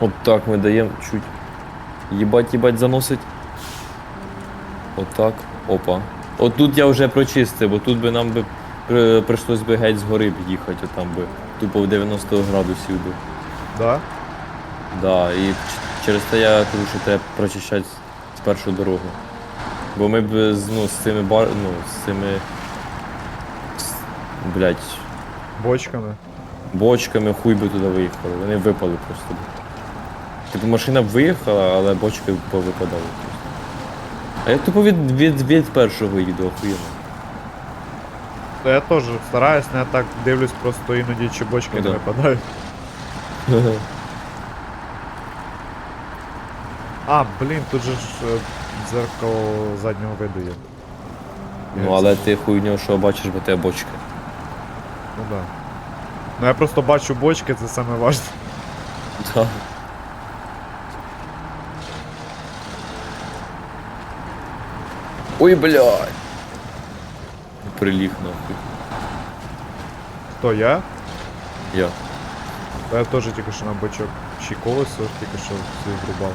От так ми даємо чуть. Їбать, їбать, заносить. Отак. Опа. От тут я вже прочистив, бо тут би нам би при- прийшлось би геть з гори б їхати, отам би. Тупо в 90 градусів би. Да? Да, і через те я кажу, що треба прочищати спершу дорогу. Бо ми б ну, з цими бар. ну, з цими. Блять, Бочками. бочками хуй би туди виїхали. Вони випали просто. Типу машина виїхала, але бочки повипадали. А я тупо від, від, від першого їду, охуєнно. Я теж стараюсь, не так дивлюсь просто іноді, чи бочки Ну не да. випадають. А, блін, тут же ж е, дзеркало заднього виду є. Ну але ти хуйню, що бачиш, бо тебе бочки. Ну да. Ну я просто бачу бочки, це саме важне. Да. Ой, блядь. Приліг нахуй. Хто я? Я. Я теж тільки що на бачок. Чи колесо тільки що все врубав.